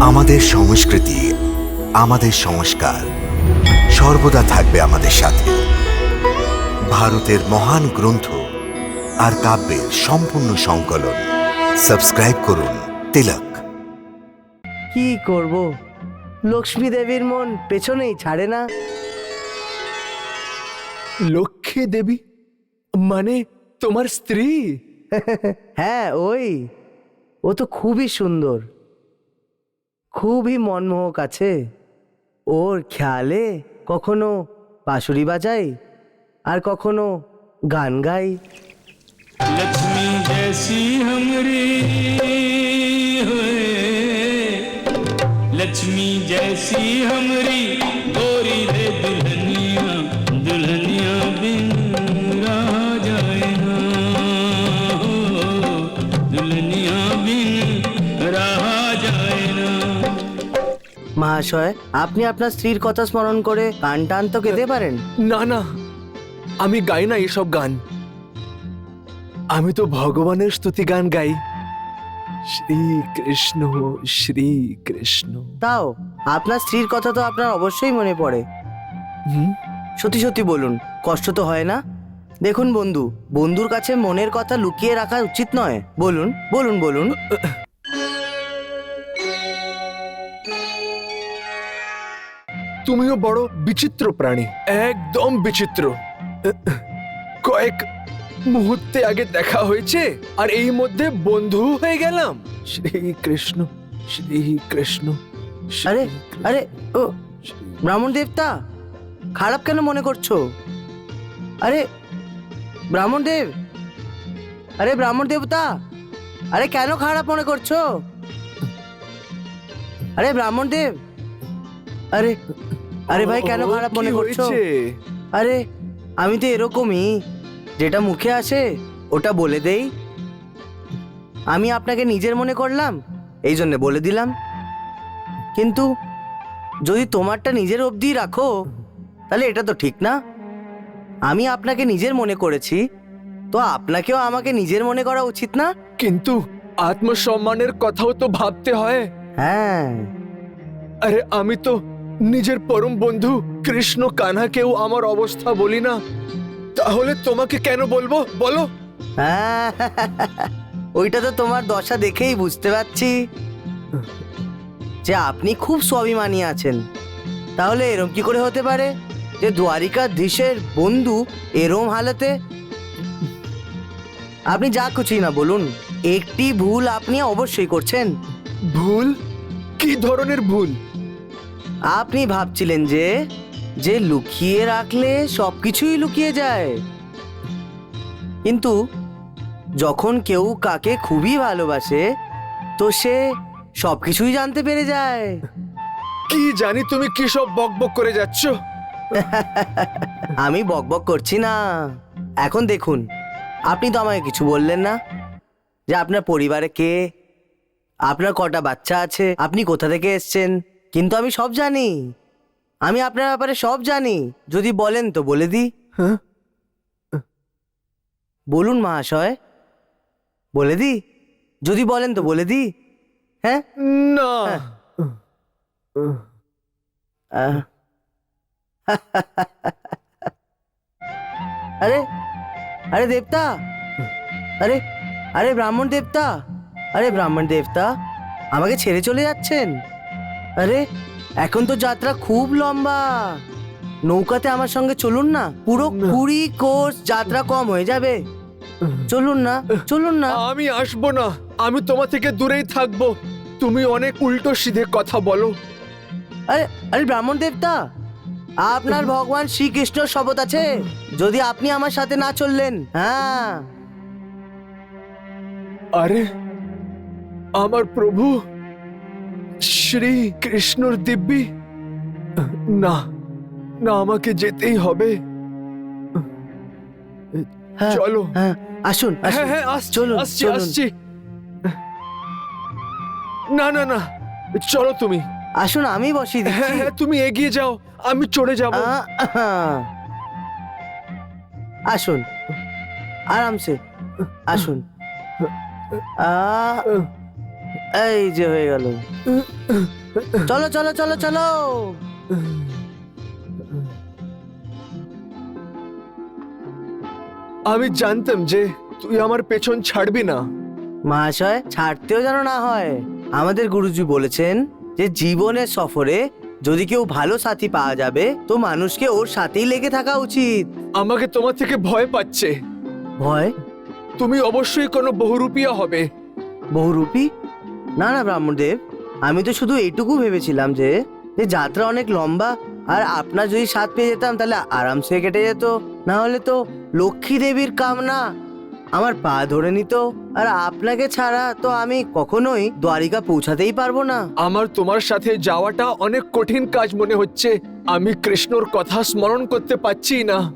আমাদের সংস্কৃতি আমাদের সংস্কার সর্বদা থাকবে আমাদের সাথে। ভারতের মহান গ্রন্থ আর কাব্যের সম্পূর্ণ সংকলন। সাবস্ক্রাইব করুন তিলক। কি করব? লক্ষ্মী দেবীর মন পেছনেই ছাড়ে না। লক্ষ্মী দেবী? মানে তোমার স্ত্রী? হ্যাঁ ওই। ও তো খুবই সুন্দর। খুবই মনমোহক আছে। ওর খেয়ালে কখনো বাঁশুরি বাজাই আর কখনো গান গাই। লক্ষ্মী জেসি হমরি লক্ষ্মী জেসি হমরি মহাশয় আপনি আপনার স্ত্রীর কথা স্মরণ করে গান টান তো গেতে পারেন। না না। আমি গাই না এসব গান। আমি তো ভগবানের স্তুতি গান গাই। শ্রী কৃষ্ণ শ্রী কৃষ্ণ তাও আপনার স্ত্রীর কথা তো আপনার অবশ্যই মনে পড়ে। হুম? সত্যি সত্যি বলুন কষ্ট তো হয় না? দেখুন বন্ধু বন্ধুর কাছে মনের কথা লুকিয়ে রাখা উচিত নয়। বলুন বলুন বলুন। তুমিও বড় বিচিত্র প্রাণী। একদম বিচিত্র। কয়েক মুহূর্তে আগে দেখা হয়েছে আর এই মধ্যে বন্ধু হয়ে গেলাম। শ্রী কৃষ্ণ শ্রী কৃষ্ণ আরে আরে ও ব্রাহ্মণ দেবতা খারাপ কেন মনে করছ? আরে ব্রাহ্মণ দেব আরে ব্রাহ্মণ দেবতা আরে কেন খারাপ মনে করছ? আরে ব্রাহ্মণ দেব আরে আরে ভাই কেন খারাপ মনে করছ? আরে আমি তো এরকমই। যেটা মুখে আসে ওটা বলে দেই। আমি আপনাকে নিজের মনে করলাম এই জন্য বলে দিলাম। কিন্তু যদি তোমারটা নিজের অবধি রাখো তাহলে এটা তো ঠিক না। আমি আপনাকে নিজের মনে করেছি তো আপনাকেও আমাকে নিজের মনে করা উচিত না? কিন্তু আত্মসম্মানের কথাও তো ভাবতে হয়। হ্যাঁ। আরে আমি তো নিজের পরম বন্ধু কৃষ্ণ কানহাকেও আমার অবস্থা বলি না। তাহলে তোমাকে কেন বলব? বলো। ওইটা তো তোমার দশা দেখেই বুঝতে পারছি। যে আপনি খুব স্বাভিমানী আছেন। তাহলে এরম কি করে হতে পারে? যে দ্বারিকাধীশের বন্ধু এরম হালতে? আপনি যা খুশি না বলুন একটি ভুল আপনি অবশ্যই করছেন। ভুল? কি ধরনের ভুল? আপনি ভাবছিলেন যে যে লুকিয়ে রাখলে সব কিছুই লুকিয়ে যায়। কিন্তু যখন কেউ কাকে খুবই ভালোবাসে তো সে সব কিছুই জানতে পেরে যায়। কি জানি তুমি কি সব বকবক করে যাচ্ছ? আমি বকবক করছি না। এখন দেখুন আপনি তো আমাকে কিছু বললেন না। যে আপনার পরিবারে কে? আপনার কটা বাচ্চা আছে? আপনি কোথা থেকে এসছেন? কিন্তু আমি সব জানি। আমি আপনার ব্যাপারে সব জানি। যদি বলেন তো বলে দিই। হ্যাঁ? বলুন মহাশয়। বলে দিই? যদি বলেন তো বলে দিই। হ্যাঁ? না। আরে আরে দেবতা। আরে আরে ব্রাহ্মণ দেবতা। আরে ব্রাহ্মণ দেবতা আমাকে ছেড়ে চলে যাচ্ছেন? আরে এখন তো যাত্রা খুব লম্বা। নৌকাতে আমার সঙ্গে চলুন না পুরো কুড়ি কোর্স যাত্রা কম হয়ে যাবে। চলুন না চলুন না। আমি আসব না আমি তোমার থেকে দূরেই থাকব। তুমি অনেক উল্টো সিধে কথা বলো। আরে আরে ব্রাহ্মণ দেবতা আপনার ভগবান শ্রীকৃষ্ণর শপথ আছে। যদি আপনি আমার সাথে না চললেন হ্যাঁ। আরে আমার প্রভু শ্রী কৃষ্ণর দিব্যি। না না আমাকে যেতেই হবে। হ্যাঁ, চলো। হ্যাঁ আসুন হ্যাঁ হ্যাঁ আসছি চলুন আসছি আসছি। না না না চলো তুমি। আসুন আমি বসি হ্যাঁ হ্যাঁ তুমি এগিয়ে যাও আমি চড়ে যাব। আসুন আরামসে আসুন। এই যে হয়ে গেল। চলো চলো চলো চলো। আমি জানতাম যে তুই আমার পেছন ছাড়বি না। মহাশয় ছাড়তেও যেন না হয়। আমাদের গুরুজি বলেছেন যে জীবনের সফরে যদি কেউ ভালো সাথী পাওয়া যাবে তো মানুষকে ওর সাথেই লেগে থাকা উচিত। আমাকে তোমার থেকে ভয় পাচ্ছে। ভয়? তুমি অবশ্যই কোনো বহুরূপিয়া হবে। বহুরূপী? না না, ব্রাহ্মণদেব, আমি তো শুধু এইটুকু ভেবেছিলাম যে যে যাত্রা অনেক লম্বা, আর আপনার যদি সাথ পেয়ে যেতাম, তাহলে আরামসে কেটে যেত। না হলে তো লক্ষ্মী দেবীর কামনা। আমার পা ধরে নিত, আর আপনাকে ছাড়া তো আমি কখনোই দ্বারিকা পৌঁছাতেই পারব না। আমার তোমার সাথে যাওয়াটা অনেক কঠিন কাজ মনে হচ্ছে। আমি কৃষ্ণর কথা স্মরণ করতে পারছি না।